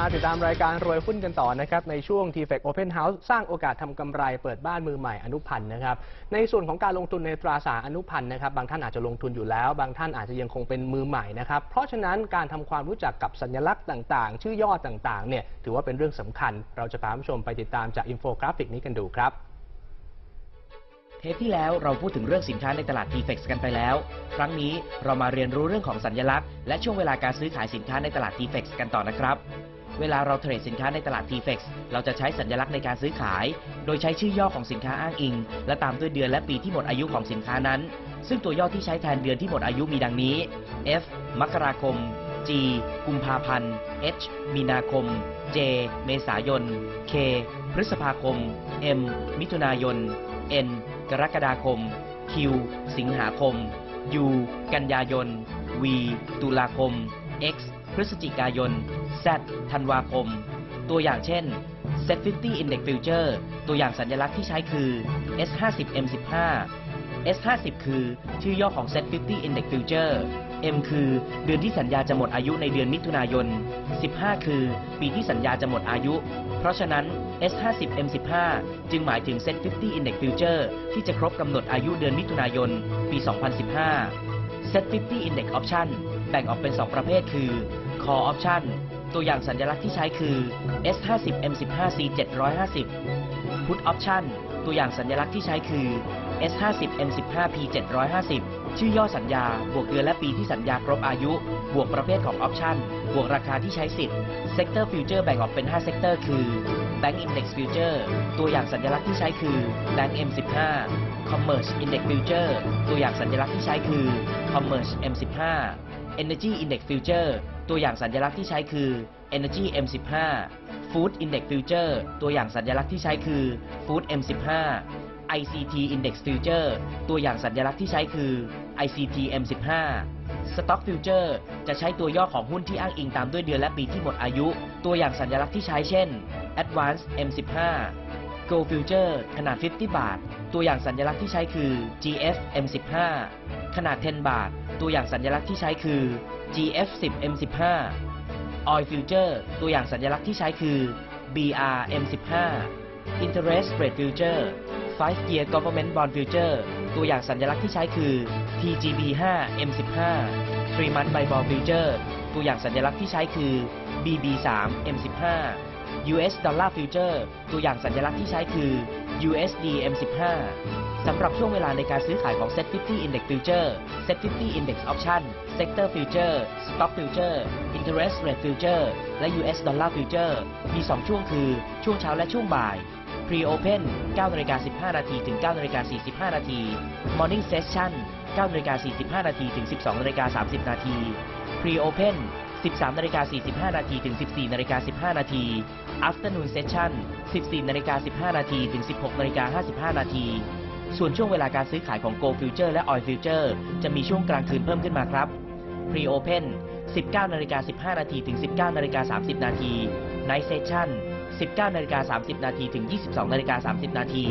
มาติดตามรายการรวยหุ้นกันต่อนะครับในช่วง t f e c Open House สร้างโอกาสทำกำไรเปิดบ้านมือใหม่อนุพันธ์นะครับในส่วนของการลงทุนในตราสารอนุพันธ์นะครับบางท่านอาจจะลงทุนอยู่แล้ว บางท่านอาจจะยังคงเป็นมือใหม่นะครับเพราะฉะนั้นการทำความรู้จักกับสัญลักษณ์ต่างๆ ชื่อย่อต่างๆเนี่ยถือว่าเป็นเรื่องสำคัญ เราจะพาผู้ชมไปติดตามจากอินโฟกราฟิกนี้กันดูครับเทปที่แล้วเราพูดถึงเรื่องสินค้าในตลาด t f e x กันไปแล้ว ครั้งนี้เรามาเรียนรู้เรื่องของสัญลักษณ์ และช่วงเวลาการซื้อขายสินค้าในตลาด t f e x กันต่อนะครับ เวลาเราเทรดสินค้าในตลาด t f e x เราจะใช้สัญลักษณ์ในการซื้อขาย โดยใช้ชื่อย่อของสินค้าอ้างอิง และตามด้วยเดือนและปีที่หมดอายุของสินค้านั้น ซึ่งตัวย่อที่ใช้แทนเดือนที่หมดอายุมีดังนี้ F มกราคม G กุมภาพันธ์ H มีนาคม J เมษายน K พฤษภาคม M มิถุนายน N กรกฎาคม Q สิงหาคม U กันยายน V ตุลาคม X ฤศจิกายน Z ธันวาคม ตัวอย่างเช่น Set 50 Index Future ตัวอย่างสัญลักษณ์ที่ใช้คือ S50 M15 S50 คือชื่อย่อของ Set 50 Index Future M คือเดือนที่สัญญาจะหมดอายุในเดือนมิถุนายน 15 คือปีที่สัญญาจะหมดอายุ เพราะฉะนั้น S50 M15 จึงหมายถึง Set 50 Index Future ที่จะครบกำหนดอายุเดือนมิถุนายน ปี 2015 Set 50 Index Option แบ่งออกเป็น 2 ประเภทคือ Call Option ตัวอย่างสัญลักษณ์ที่ใช้คือ S50 M15 C 750 Put Option ตัวอย่างสัญลักษณ์ที่ใช้คือ S50 M15 P 750 ชื่อย่อสัญญา บวกเดือนและปีที่สัญญาครบอายุ บวกประเภทของออปชันบวกราคาที่ใช้สิทธิ์ Sector Future แบ่งออกเป็น 5 Sector คือ Bank Index Future ตัวอย่างสัญลักษณ์ที่ใช้คือ Bank M15 Commerce Index Future ตัวอย่างสัญลักษณ์ที่ใช้คือ Commerce M15 Energy Index Future ตัวอย่างสัญลักษณ์ที่ใช้คือ Energy M15 Food Index Future ตัวอย่างสัญลักษณ์ที่ใช้คือ Food M15 ICT Index Future ตัวอย่างสัญลักษณ์ที่ใช้คือ ICT M15 Stock Future จะใช้ตัวย่อของหุ้นที่อ้างอิงตามด้วยเดือนและปีที่หมดอายุ ตัวอย่างสัญลักษณ์ที่ใช้เช่น Advance M15 Gold Future ขนาด 50 บาท ตัวอย่างสัญลักษณ์ที่ใช้คือ GF M15 ขนาด 10 บาท ตัวอย่างสัญลักษณ์ที่ใช้คือ GF10 M15 Oil Future ตัวอย่างสัญลักษณ์ที่ใช้คือ BR M15 Interest Rate Future 5 Year Government Bond Future ตัวอย่างสัญลักษณ์ที่ใช้คือ TGB5 M15 3 Month Bond Future ตัวอย่างสัญลักษณ์ที่ใช้คือ BB3 M15 US Dollar Future ตัวอย่างสัญลักษณ์ที่ใช้คือ USD M15 สำหรับช่วงเวลาในการซื้อขายของ Set 50 Index Future Set 50 Index Option Sector Future Stock Future Interest Rate Future และ US Dollar Future มี 2 ช่วงคือ ช่วงเช้าและช่วงบ่าย Pre-Open 9นาฬิกา15 นาทีถึง9นาฬิกา45 นาที Morning Session 9นาฬิกา45 นาทีถึง 12นาฬิกา30 นาที Pre-Open 13นาฬิกา45นาทีถึง 14นาฬิกา15นาที Afternoon Session 14นาฬิกา15นาทีถึง 16นาฬิกา55นาทีส่วนช่วงเวลาการซื้อขายของ Gold Future และ Oil Future จะมีช่วงกลางคืนเพิ่มขึ้นมาครับ Pre-Open 19นาฬิกา15นาทีถึง 19นาฬิกา30นาที Night Session 19นาฬิกา30นาทีถึง 22นาฬิกา30นาที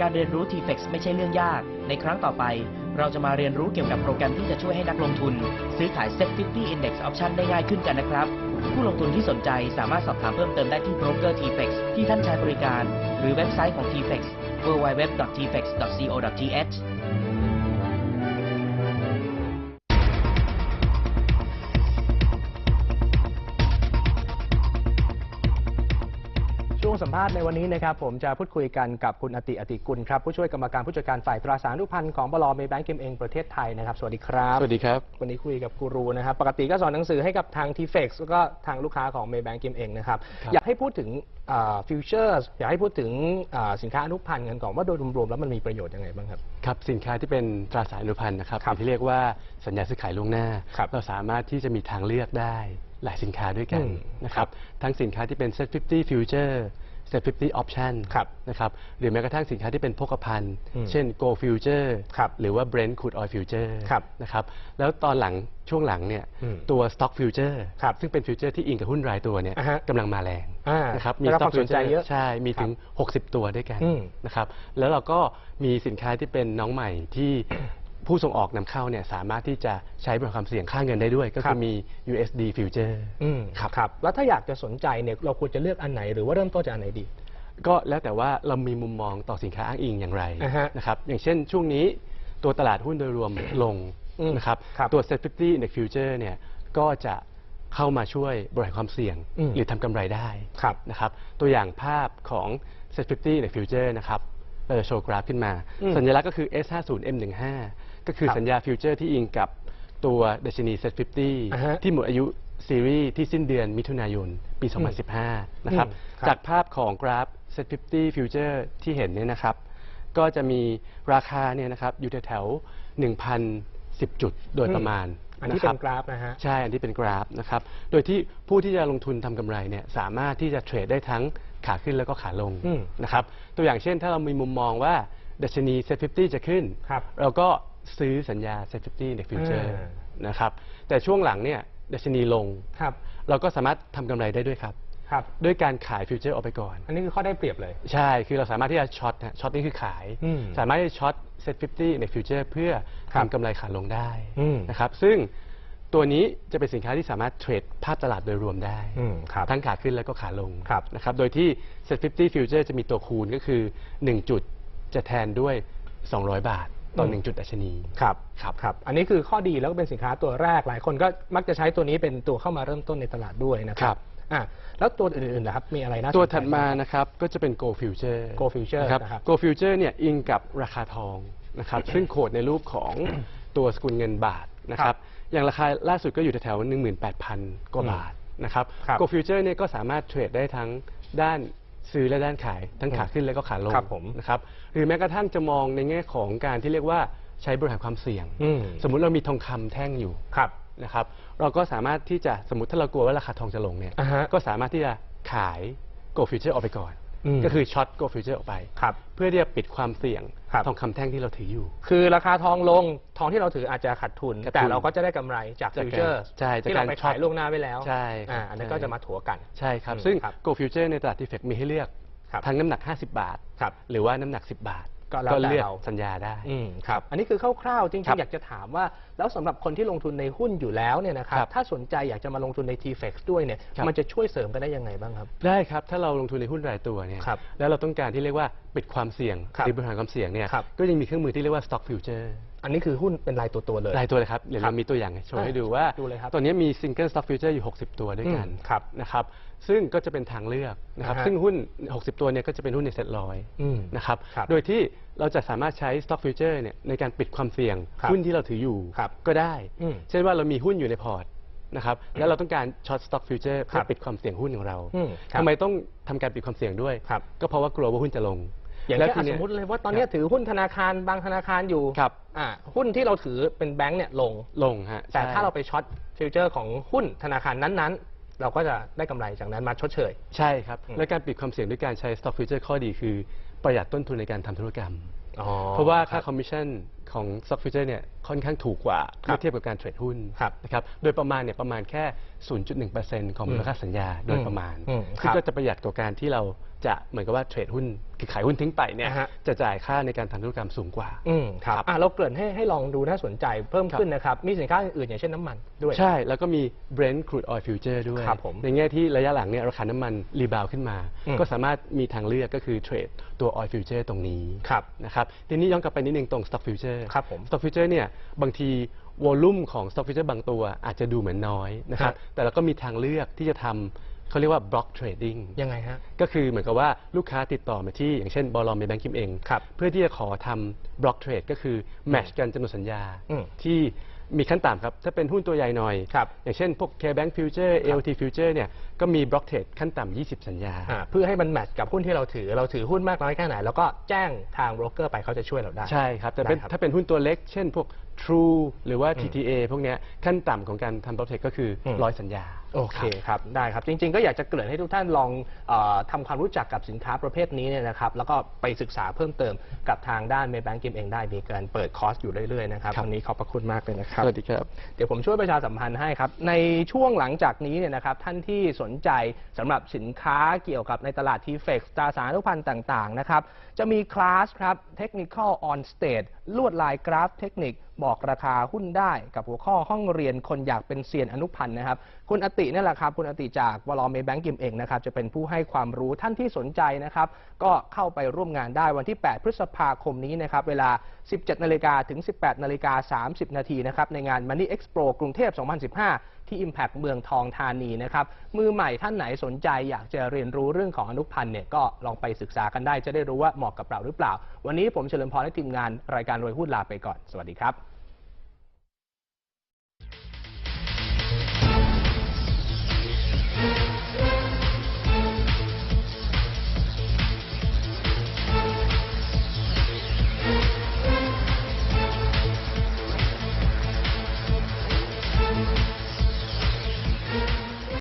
การเรียนรู้ TFX ไม่ใช่เรื่องยาก ในครั้งต่อไป เราจะมาเรียนรู้เกี่ยวกับโปรแกรมที่จะช่วยให้นักลงทุน ซื้อขาย Set 50 Index Option ได้ง่ายขึ้นกันนะครับ ผู้ลงทุนที่สนใจสามารถสอบถามเพิ่มเติมได้ที่โบรกเกอร์ TFX ที่ท่านใช้บริการ หรือเว็บไซต์ของ TFX www.tfex.co.th วงสัมภาษณ์ในวันนี้นะครับผมจะพูดคุยกันกับคุณอติอติกุลครับผู้ช่วยกรรมการผู้จัดการฝ่ายตราสารนุพันธ์ของบลเมย์แบงก์เกมเองประเทศไทยนะครับสวัสดีครับสวัสดีครับ วันนี้คุยกับกูรูนะครับปกติก็สอนหนังสือให้กับทาง t f e x แล้วก็ทางลูกค้าของ Maybank เกมเองนะครับครับอยากให้พูดถึงฟิวเจอร์อยากให้พูดถึงอ่าสินค้าอนุพันธ์กันก่อนว่าโดยรวมๆแล้วมันมีประโยชน์ยังไงบ้างครับครับสินค้าที่เป็นตราสารอนุพันธ์นะครับครับที่เรียกว่าสัญญาซื้อขายล่วงหน้าครับเราสามารถที่จะมีทางเลือกได้หลายสินค้าด้วยกันอืมนะครับทั้งสินค้าที่เป็น Set 50 Future Set 50 Option ครับนะครับหรือแม้กระทั่งสินค้าที่เป็นโภคภัณฑ์อืมเช่น Gold Future ครับหรือว่า Brent Crude Oil Future ครับนะครับแล้วตอนหลังช่วงหลังเนี่ยอืมตัว Stock Future ครับซึ่งเป็นฟิวเจอร์ที่อิงกับหุ้นรายตัวเนี่ยอ่าฮะกำลังมาแรงอ่านะครับได้รับความสนใจ Future เยอะใช่มีถึง 60 ตัวด้วยกันอืมนะครับแล้วเราก็มีสินค้าที่เป็นน้องใหม่ที่ ผู้ส่งออกนำเข้าเนี่ยสามารถที่จะใช้บริหารความเสี่ยงค่าเงินได้ด้วย ก็ครัคือบ มี USD future อืมครับครับ แล้วถ้าอยากจะสนใจเนี่ยเราควรจะเลือกอันไหนหรือว่าเริ่มต้นจากอันไหนดี ก็แล้วแต่ว่าเรามีมุมมองต่อสินค้าอ้างอิงอย่างไรอ่าฮะนะครับอย่างเช่นช่วงนี้ตัวตลาดหุ้นโดยรวม ลงอืมนะครับครับตัว Set 50 Index Future เนี่ยก็จะเข้ามาช่วยบริหารความเสี่ยง อืม หรือทำกำไรได้ครับ นะครับตัวอย่างภาพของ Set 50 Index Future นะครับเราจะโชว์กราฟขึ้นมา อืมสัญลักษณ์ก็คือ S50M15 ก็คือครับสัญญาฟิวเจอร์ที่อิงกับตัวดัชนี Set อ่าฮะ50ที่หมดอายุซีรีส์ที่สิ้นเดือนมิถุนายน ปี 2015 นะครับอืมครับ จากภาพของกราฟ Set 50 Future ที่เห็นเนี่ยนะครับ ก็จะมีราคาเนี่ยนะครับอยู่แถวๆ1,010 จุดโดยประมาณ อันที่ะคเป็รับนกราฟนะฮะ ใช่ อันที่เป็นกราฟนะครับ โดยที่ผู้ที่จะลงทุนทำกำไรเนี่ยสามารถที่จะเทรดได้ทั้งขาขึ้นแล้วก็ขาลงอืมนะครับ ตัวอย่างเช่นถ้าเรามีมุมมองว่าดัชนี Set 50 จะขึ้นครับเราก็ ซื้อสัญญา Set 50ในฟิวเจอร์อ่า นะครับแต่ช่วงหลังเนี่ยดัชนีลง ครับ เราก็สามารถทำกำไรได้ด้วยครับ ครับ ด้วยการขายฟิวเจอร์ออกไปก่อน อันนี้คือข้อได้เปรียบเลย ใช่ คือเราสามารถที่จะช็อตนะช็อตนี่คือขาย อืมสามารถที่จะช็อต Set 50ในฟิวเจอร์เพื่อครับทำกำไรขาลงได้อืม นะครับ ซึ่งตัวนี้จะเป็นสินค้าที่สามารถเทรดภาพตลาดโดยรวมได้ อืมครับ ทั้งขาขึ้นแล้วก็ขาลงครับนะครับ โดยที่ Set 50 Future จะมีตัวคูณก็คือ 1 จุดจะแทนด้วย 200 บาท ต่อ1จุดดัชนี ครับครับครับ อันนี้คือข้อดีแล้วก็เป็นสินค้าตัวแรกหลายคนก็มักจะใช้ตัวนี้เป็นตัวเข้ามาเริ่มต้นในตลาดด้วยนะคครัรับบอะแล้วตัวอื่นๆนะครับมีอะไรน่าสนใจตัวถัดมานะครับก็จะเป็น Go Future Go Future นะครับนะครับ Go Future เนี่ยอิงกับราคาทองนะครับซึ่งโคดในรูปของตัวสกุลเงินบาทนะคครัรับบอย่างราคาล่าสุดก็อยู่แถวๆ18,000 กว่าบาทนะครับครับ Go Future เนี่ยก็สามารถเทรดได้ทั้งด้าน ซื้อและด้านขายทั้งขาขึ้นและก็ขาลงครับผมนะครับหรือแม้กระทั่งจะมองในแง่ของการที่เรียกว่าใช้บริหารความเสี่ยงอืมสมมุติเรามีทองคำแท่งอยู่ครับนะครับ เราก็สามารถที่จะสมมติถ้าเรากลัวว่าราคาทองจะลงเนี่ยอ่าฮะก็สามารถที่จะขาย Go Future ออกไปก่อนอืม ก็คือช็อต Go Future ออกไปครับเพื่อที่จะปิดความเสี่ยงครับทองคำแท่งที่เราถืออยู่ คือราคาทองลงทองที่เราถืออาจจะขาดทุนขาดทุนแต่เราก็จะได้กำไรจากจากฟิวเจอร์ใช่จากที่เราการไปช็อขายตล่วงหน้าไว้แล้วใช่อ่าอันนั้นใช่ก็จะมาถัวกันใช่ครับอืมซึ่งครับ Go Future ในตลาดทีเฟกมีให้เลือกครับทั้งน้ำหนัก 50 บาทครับหรือว่าน้ำหนัก 10 บาท ก็แล้วแต่เลือกเรา สัญญาได้ อืมครับ อันนี้คือคร่าวๆจริครังบๆ อยากจะถามว่า แล้วสำหรับคนที่ลงทุนในหุ้นอยู่แล้วเนี่ยนะครับครับถ้าสนใจอยากจะมาลงทุนใน TFX ด้วยเนี่ยครับ มันจะช่วยเสริมกันได้ยังไงบ้างครับ ได้ครับ ถ้าเราลงทุนในหุ้นรายตัวเนี่ยครับแล้วเราต้องการที่เรียกว่าปิดความเสี่ยงครับหรือบริหารความเสี่ยงเนี่ยครับก็ยังมีเครื่องมือที่เรียกว่า Stock Future อันนี้คือหุ้นเป็นรายตัวๆเลย รายตัวเลยครับ เดี๋ยวครัเราบมีตัวอย่างโชว์ให้อะดูว่าดูเลยครับตอนนี้มี Single Stock Future อยู่ 60 ตัวด้วยกันอืมครับนะครับซึ่งก็จะเป็นทางเลือกนะครับอ่าฮะซึ่งหุ้น 60 ตัวเนี่ยก็จะเป็นหุ้นในเซ็ตร้อยอืมนะครับครับโดยที่เราจะสามารถใช้ Stock Future เนี่ยในการปิดความเสี่ยงครับหุ้นที่เราถืออยู่ครับก็ได้อืมเช่นว่าเรามีหุ้นอยู่ในพอร์ตนะครับแล้วเราต้องการช็อต Stock Future เพื่ครัอบปิดความเสี่ยงหุ้นของเราอืมครับทำไมต้องทำการปิดความเสี่ยงด้วยครับก็เพราะว่ากลัวว่าหุ้นจะลง อย่างแล้วเช่นทีอะนี้สมมติเลยว่าตอนเนี้ยถือหุ้นธนาคารบางธนาคารอยู่ครับ อ่าหุ้นที่เราถือเป็นแบงก์เนี่ยลง ลงฮะแต่ใช่ถ้าเราไปช็อตฟิวเจอร์ของหุ้นธนาคารนั้นๆ เราก็จะได้กำไรจากนั้นมาชดเชย ใช่ครับ อืม และการปิดความเสี่ยงด้วยการใช้ Stock Future ข้อดีคือประหยัดต้นทุนในการทำธุรกรรมอ๋อเพราะว่าค่าบคอมมิชชั่นของ Stock Future เนี่ย ค่อนข้างถูกกว่าครัเมื่อบเทียบกับการเทรดหุ้นครับนะครับโดยประมาณเนี่ยประมาณแค่ 0.1%ของมูลค่าสัญญาโดยประมาณอืมซึ่คงรับก็จะประหยัดกว่าการที่เราจะเหมือนกับว่าเทรดหุ้นคือขายหุ้นทิ้งไปเนี่ยอ่าฮะจะจ่ายค่าในการทำธุรกรรมสูงกว่าอืมครับครับอะเราเกริ่นให้ให้ลองดูน่าสนใจเพิ่มครับขึ้นนะครับ มีสินค้าอื่นๆอย่างเช่นน้ำมันด้วย ใช่ แล้วก็มี Brent Crude Oil Future ด้วยครับผมในแง่ที่ระยะหลังเนี่ยราคาน้ำมันรีบาวขึ้นมาอืมก็สามารถมีทางเลือกก็คือเทรดตัว Oil Future ตรงนี้ครับนะครับทีนี้ย้อนกลับไปนิดนึงตรง Stock Future ครับผม Stock Future เนี่ยบางทีวอลลุ่มของ Stock Future บางตัวอาจจะดูเหมือนน้อยนะครับครับแต่เราก็มีทางเลือกที่จะทำเขาเรียกว่า block trading ยังไงฮะก็คือเหมือนกับว่าลูกค้าติดต่อมาที่ อย่างเช่นบอลลในแบงก์คิมเองครับเพื่อที่จะขอทำ block trade ก็คือ match กันจำนวนสัญญาอืมที่มีขั้นต่ำครับ ถ้าเป็นหุ้นตัวใหญ่หน่อยครับอย่างเช่นพวก K-Bank Future ครับ AOT Future เนี่ยก็มี block trade ขั้นต่ำ 20 สัญญาอ่าเพื่อให้มันแมทช์กับหุ้นที่เราถือ เราถือหุ้นมากน้อยแค่ไหน แล้วก็แจ้งทางโบรกเกอร์ไปเขาจะช่วยเราได้ ใช่ครับแต่เป็นได้ครับถ้าเป็นหุ้นตัวเล็ก เช่นพวก True หรือว่า TTA พวกเนี้ยขั้นต่ำของการทำ block trade ก็คืออม ร้อยสัญญา โอเคครับได้ครับ จริง ๆ ก็อยากจะเกริ่นให้ทุกท่านลองเออทำความรู้จักกับสินค้าประเภทนี้เนี่ยนะครับ แล้วก็ไปศึกษาเพิ่มเติมกับทางด้านเมย์แบงก์กิมเองได้มีการเปิดคอร์สอยู่เรื่อยๆนะครับครับ วันนี้ขอบพระคุณมากเลยนะครับ สวัสดีครับ เดี๋ยวผมช่วยประชาสัมพันธ์ให้ครับ ในช่วงหลังจากนี้เนี่ยนะครับท่านที่สนใจสำหรับสินค้าเกี่ยวกับในตลาดทีเฟกตราสารทุกพันธ์ต่าง ๆ นะครับ จะมีคลาสครับ Technical on Stage ลวดลายกราฟเทคนิค บอกราคาหุ้นได้กับหัวข้อห้องเรียนคนอยากเป็นเซียนอนุพันธ์นะครับ คุณอตินี่แหละครับ คุณอติจากวอลเมแบงกิมเองนะครับ จะเป็นผู้ให้ความรู้ท่านที่สนใจนะครับ ก็เข้าไปร่วมงานได้วันที่ 8 พฤษภาคมนี้นะครับ เวลา 17 นาฬิกาถึง 18 นาฬิกา 30 นาทีนะครับ ในงาน Money Expo กรุงเทพ 2015ที่ Impact เมืองทองธานีนะครับ มือใหม่ท่านไหนสนใจอยากจะเรียนรู้เรื่องของอนุพันธ์เนี่ยก็ลองไปศึกษากันได้จะได้รู้ว่าเหมาะกับเราหรือเปล่า วันนี้ผมเฉลิมพรและทีมงานรายการรวยหุ้นลาไปก่อน สวัสดีครับ